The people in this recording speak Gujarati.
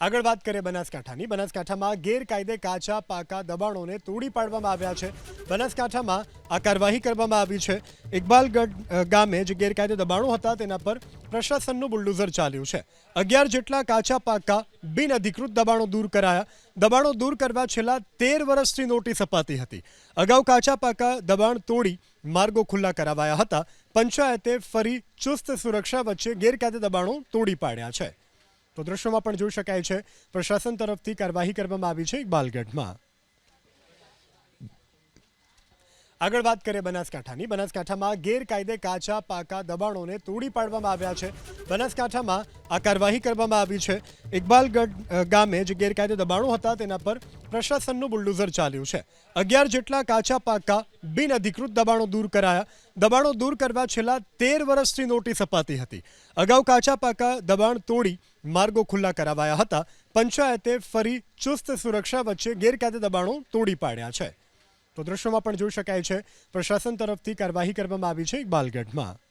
આગળ વાત કરીએ બનાસકાંઠાની. બનાસકાંઠામાં ગેરકાયદે કાચા, પાકા દબાણોને તોડી પાડવામાં આવ્યા છે. બનાસકાંઠામાં આ કાર્યવાહી કરવામાં આવી છે. ઇકબાલગઢ ગામે જે ગેરકાયદે દબાણો હતા તેના પર પ્રશાસનનું બુલડોઝર ચાલ્યું છે. અગિયાર જેટલા કાચા, પાકા બિન અધિકૃત દબાણો દૂર કરાયા. દબાણો દૂર કરવા છેલ્લા તેર વર્ષથી નોટિસ અપાતી હતી. અગાઉ કાચા, પાકા દબાણ તોડી માર્ગો ખુલ્લા કરાવાયા હતા. પંચાયતે ફરી ચુસ્ત સુરક્ષા વચ્ચે ગેરકાયદે દબાણો તોડી પાડ્યા છે. તો દ્રશ્યોમાં પણ જોઈ શકાય છે. પ્રશાસન તરફથી કાર્યવાહી કરવામાં આવી છે ઇકબાલગઢમાં. આગળ વાત કરીએ બનાસકાંઠાની. બનાસકાંઠામાં ગેરકાયદે કાચા, પાકા દબાણોને તોડી પાડવામાં આવ્યા છે. બનાસકાંઠામાં આ કાર્યવાહી કરવામાં આવી છે. ઇકબાલગઢ ગામે જે ગેરકાયદે દબાણો હતા તેના પર પ્રશાસનનું બુલડોઝર ચાલ્યું છે. અગિયાર જેટલા કાચા, પાકા બિન અધિકૃત દબાણો દૂર કરાયા. દબાણો દૂર કરવા છેલ્લા તેર વર્ષથી નોટિસ અપાતી હતી. અગાઉ કાચા, પાકા દબાણ તોડી માર્ગો ખુલ્લા કરાવાયા હતા. પંચાયતે ફરી ચુસ્ત સુરક્ષા વચ્ચે ગેરકાયદે દબાણો તોડી પાડ્યા છે. તો દ્રશ્યોમાં પણ જોઈ શકાય છે. પ્રશાસન તરફથી કાર્યવાહી કરવામાં આવી છે ઇકબાલગઢમાં.